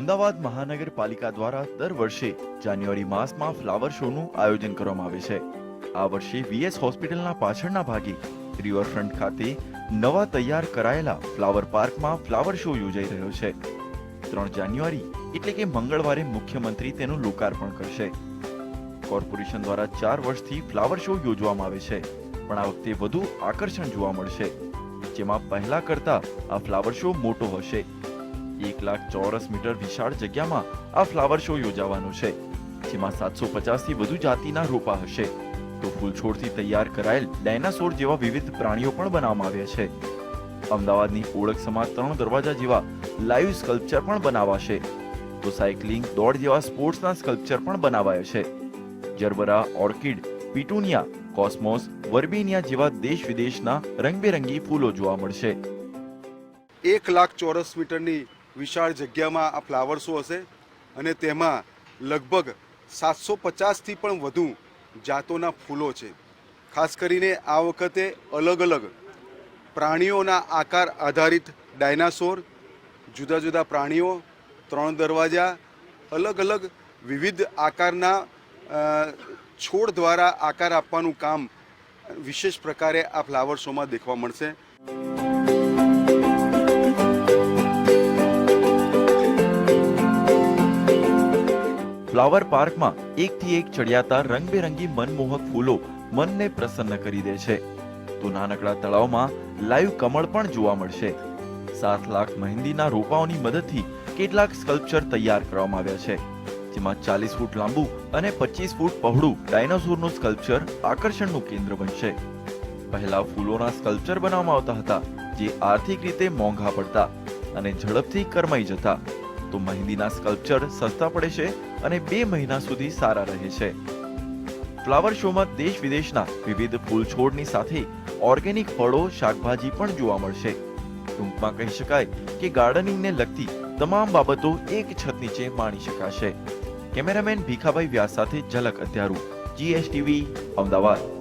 અમદાવાદ મહાનગરપાલિકા દ્વારા દર વર્ષે જાન્યુઆરી માસમાં ફ્લાવર શોનું આયોજન કરવામાં આવે છે. આ વર્ષે વીએસ હોસ્પિટલના પાછળના ભાગે રિવરફ્રન્ટ ખાતે નવા તૈયાર કરાયેલા ફ્લાવર પાર્કમાં ફ્લાવર શો યોજાઈ રહ્યો છે. ત્રણ જાન્યુઆરી એટલે કે મંગળવારે મુખ્યમંત્રી તેનું લોકાર્પણ કરશે. કોર્પોરેશન દ્વારા ચાર વર્ષથી ફ્લાવર શો યોજવામાં આવે છે, પણ આ વખતે વધુ આકર્ષણ જોવા મળશે. જેમાં પહેલા કરતા આ ફ્લાવર શો મોટો હશે. એક લાખ ચોરસ મીટર વિશાળ જગ્યામાં આ ફ્લાવર શો યોજાવાનો છે. જેમાં સાતસો પચાસથી વધુ જાતિના રોપા હશે. તો ફૂલછોડથી તૈયાર કરાયેલ ડાયનાસોર જેવા વિવિધ પ્રાણીઓ પણ બનાવવામાં આવ્યા છે. અમદાવાદની ઓળખ સમા ત્રણ દરવાજા જેવા લાઈવ સ્કલ્પચર પણ બનાવાશે. તો સાયકલિંગ દોડ જેવા સ્પોર્ટ્સના સ્કલ્પચર પણ બનાવાયા છે. જરબરા ઓર્કિડ પીટુનિયા કોસ્મોસ વર્બેનિયા જેવા દેશ વિદેશના રંગબેરંગી ફૂલો જોવા મળશે. એક લાખ ચોરસ મીટરની વિશાળ જગ્યામાં આ ફ્લાવર શો હશે અને તેમાં લગભગ સાતસો પચાસથી પણ વધુ જાતોના ફૂલો છે. ખાસ કરીને આ વખતે અલગ અલગ પ્રાણીઓના આકાર આધારિત ડાયનાસોર, જુદા જુદા પ્રાણીઓ, ત્રણ દરવાજા, અલગ અલગ વિવિધ આકારના છોડ દ્વારા આકાર આપવાનું કામ વિશેષ પ્રકારે આ ફ્લાવર શોમાં દેખવા મળશે. ફ્લાવર પાર્કમાં એકથી એક ચડિયાતા રંગબેરંગી મનમોહક ફૂલો મનને પ્રસન્ન કરી દે છે. તો નાનકડા તળાવમાં લાઈવ કમળ પણ જોવા મળશે. સાત લાખ મહેંદીના રોપાઓની મદદથી કેટલાક સ્કલ્પચર તૈયાર કરવામાં આવ્યા છે. જેમાં ચાલીસ ફૂટ લાંબુ અને પચીસ ફૂટ પહોળું ડાયનોસોરનું સ્કલ્પચર આકર્ષણનું કેન્દ્ર બનશે. પહેલા ફૂલોના સ્કલ્પચર બનાવવામાં આવતા હતા, જે આર્થિક રીતે મોંઘા પડતા અને ઝડપથી કરમાઈ જતા. તો મહેંદીના સ્કલ્પચર સસ્તા પડે છે અને બે મહિના સુધી સારા રહે છે. ફ્લાવર શોમાં દેશ વિદેશના વિવિધ ફૂલ છોડની સાથે ઓર્ગેનિક ફળો, શાકભાજી પણ જોવા મળશે. ટૂંકમાં કહી શકાય કે ગાર્ડનિંગને લગતી તમામ બાબતો એક છત નીચે માણી શકાશે. કેમેરામેન ભીખાભાઈ વ્યાસ સાથે ઝલક અત્યારું. જીએસટીવી, અમદાવાદ.